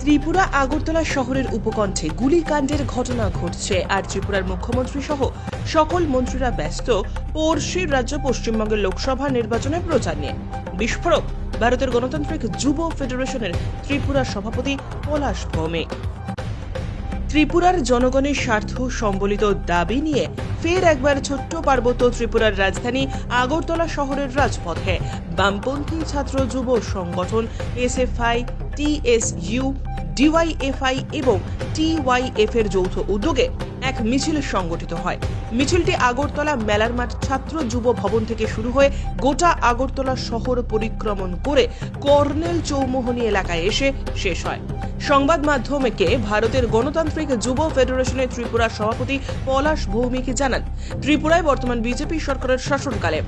ত্রিপুরা আগরতলা শহরের উপকণ্ঠে গুলিকাণ্ডের ঘটনা ঘটছে। আর ত্রিপুরার মুখ্যমন্ত্রী সহ সকল মন্ত্রীরা ব্যস্ত। পড়শির রাজ্য পশ্চিমবঙ্গের লোকসভা নির্বাচনের প্রচার নিয়ে। বিস্ফোরক, ভারতের গণতান্ত্রিক যুব ফেডারেশনের ত্রিপুরার সভাপতি পলাশ ভৌমিক। ত্রিপুরার জনগণের স্বার্থ সম্বলিত দাবি নিয়ে ফের একবার ছোট্ট পার্বত্য ত্রিপুরার রাজধানী আগরতলা শহরের রাজপথে। বামপন্থী ছাত্র যুব সংগঠন, এসএফআই, টিএসইউ ডিওয়াইএফআই এবং টিওয়াইএফ এর যৌথ উদ্যোগে এক মিছিল সংগঠিত হয়। মিছিলটি আগরতলা মেলার মাঠ ছাত্র যুব ভবন থেকে শুরু হয়ে গোটা আগরতলা শহর পরিক্রমণ করে কর্নেল চৌমোহনী এলাকায় এসে শেষ হয়। সংবাদ মাধ্যমকে ভারতের গণতান্ত্রিক যুব ফেডারেশনের ত্রিপুরার সভাপতি পলাশ ভৌমিক জানান, ত্রিপুরায় বর্তমান বিজেপি সরকারের শাসনকালে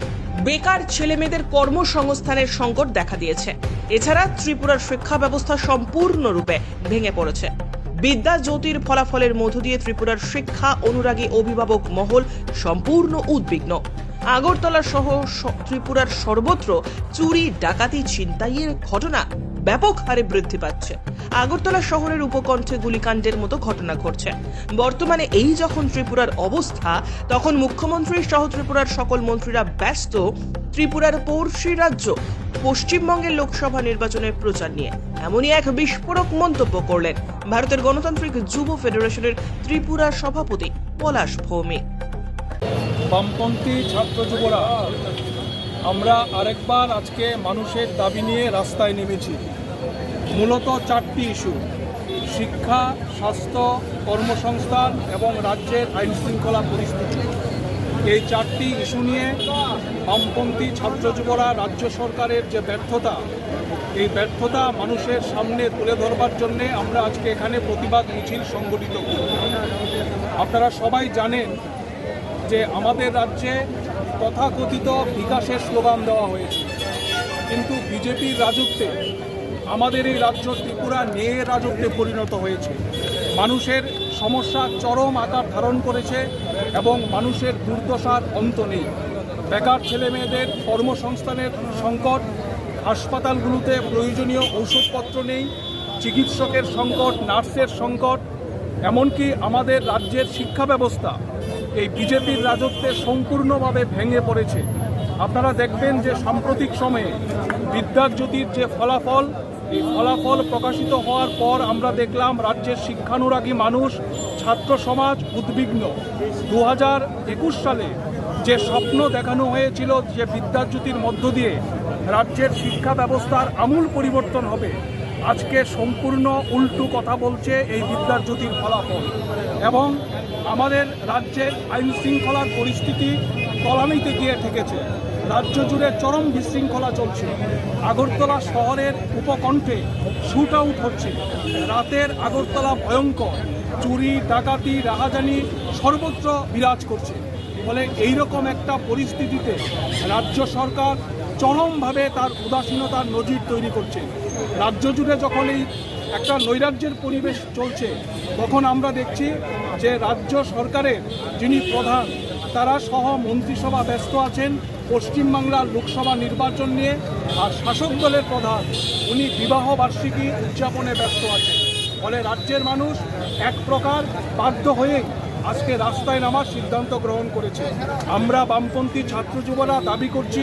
বেকার ছেলেমেয়েদের কর্মসংস্থানের সংকট দেখা দিয়েছে। এছাড়া ত্রিপুরার শিক্ষা ব্যবস্থা সম্পূর্ণরূপে ভেঙে পড়েছে। বিদ্যা জ্যোতির ফলাফলের মধ্য দিয়ে ত্রিপুরার শিক্ষা, অনুরাগী অভিভাবক মহল সম্পূর্ণ উদ্বিগ্ন। আগরতলা সহ ত্রিপুরার সর্বত্র চুরি, ডাকাতি, ছিনতাইয়ের ঘটনা। ব্যাপক হারে বৃদ্ধি পাচ্ছে। আগরতলা শহরের উপকণ্ঠে গুলিকাণ্ডের মতো ঘটনা ঘটছে। বর্তমানে এই যখন ত্রিপুরার অবস্থা, তখন মুখ্যমন্ত্রী সহ ত্রিপুরার সকল মন্ত্রীরা ব্যস্ত। ত্রিপুরার পড়শি রাজ্য, পশ্চিমবঙ্গের লোকসভা নির্বাচনের প্রচার নিয়ে। এমনই এক বিস্ফোরক মন্তব্য করলেন ভারতের গণতান্ত্রিক যুব ফেডারেশনের ত্রিপুরার সভাপতি পলাশ ভৌমিক। বামপন্থী ছাত্র যুবরা আমরা আরেকবার আজকে মানুষের দাবি নিয়ে রাস্তায় নেমেছি। মূলত চারটি ইস্যু। শিক্ষা, স্বাস্থ্য, কর্মসংস্থান এবং রাজ্যের আইন শৃঙ্খলা পরিস্থিতি। এই চারটি ইস্যু নিয়ে বামপন্থী ছাত্র যুবরা রাজ্য সরকারের যে ব্যর্থতা, এই ব্যর্থতা মানুষের সামনে তুলে ধরবার জন্যে আমরা আজকে এখানে প্রতিবাদ মিছিল সংগঠিত আপনারা সবাই জানেন যে আমাদের রাজ্যে তথাকথিত বিকাশের স্লোগান দেওয়া হয়েছে। কিন্তু বিজেপির রাজত্বে আমাদের এই রাজ্য ত্রিপুরা ন্যায়ের রাজত্বে পরিণত হয়েছে। মানুষের সমস্যা চরম আকার ধারণ করেছে এবং মানুষের দুর্দশার অন্ত নেই। বেকার ছেলেমেয়েদের কর্মসংস্থানের সংকট, হাসপাতালগুলোতে প্রয়োজনীয় ঔষধপত্র নেই, চিকিৎসকের সংকট, নার্সের সংকট, এমনকি আমাদের রাজ্যের শিক্ষা ব্যবস্থা এই বিজেপির রাজত্বে সম্পূর্ণভাবে ভেঙে পড়েছে। আপনারা দেখবেন যে সাম্প্রতিক সময়ে বিদ্যাজ্যোতির যে ফলাফল, এই ফলাফল প্রকাশিত হওয়ার পর আমরা দেখলাম রাজ্যের শিক্ষানুরাগী মানুষ, ছাত্র সমাজ উদ্বিগ্ন। দু হাজার একুশ সালে যে স্বপ্ন দেখানো হয়েছিল যে বিদ্যাজ্যোতির মধ্য দিয়ে রাজ্যের শিক্ষা ব্যবস্থার আমূল পরিবর্তন হবে আজকে সম্পূর্ণ উল্টো কথা বলছে এই বিদ্যাজ্যোতির ফলাফল। এবং আমাদের রাজ্যের আইন শৃঙ্খলার পরিস্থিতি তলানিতে গিয়ে ঠেকেছে। রাজ্য জুড়ে চরম বিশৃঙ্খলা চলছে। আগরতলা শহরের উপকণ্ঠে শুট আউট হচ্ছে। রাতের আগরতলা ভয়ঙ্কর। চুরি, ডাকাতি, রাহাজানি সর্বত্র বিরাজ করছে। ফলে এইরকম একটা পরিস্থিতিতে রাজ্য সরকার চরমভাবে তার উদাসীনতার নজির তৈরি করছে। রাজ্য জুড়ে যখন এই একটা নৈরাজ্যের পরিবেশ চলছে, তখন আমরা দেখছি যে রাজ্য সরকারের যিনি প্রধান, তারা সহ মন্ত্রিসভা ব্যস্ত আছেন, পশ্চিমবাংলার লোকসভা নির্বাচন নিয়ে, আর শাসক দলের প্রধান, উনি বিবাহ বার্ষিকী উদযাপনে ব্যস্ত আছেন। ফলে রাজ্যের মানুষ এক প্রকার বাধ্য হয়ে আজকে রাস্তায় নামার সিদ্ধান্ত গ্রহণ করেছে। আমরা বামপন্থী ছাত্র যুবরা দাবি করছি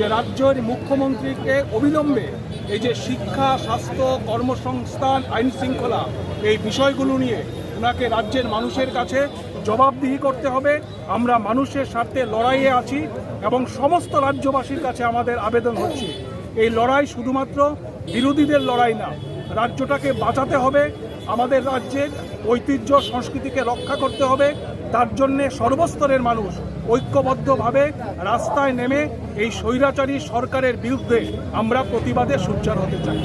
যে রাজ্যের মুখ্যমন্ত্রীকে অবিলম্বে এই যে শিক্ষা, স্বাস্থ্য, কর্মসংস্থান, আইন শৃঙ্খলা এই বিষয়গুলো নিয়ে ওনাকে রাজ্যের মানুষের কাছে জবাবদিহি করতে হবে। আমরা মানুষের স্বার্থে লড়াইয়ে আছি এবং সমস্ত রাজ্যবাসীর কাছে আমাদের আবেদন হচ্ছে। এই লড়াই শুধুমাত্র বিরোধীদের লড়াই না, রাজ্যটাকে বাঁচাতে হবে। আমাদের রাজ্যের ঐতিহ্য, সংস্কৃতিকে রক্ষা করতে হবে। তার জন্যে সর্বস্তরের মানুষ ঐক্যবদ্ধভাবে রাস্তায় নেমে এই স্বৈরাচারী সরকারের বিরুদ্ধে আমরা প্রতিবাদে সোচ্চার হতে চাই।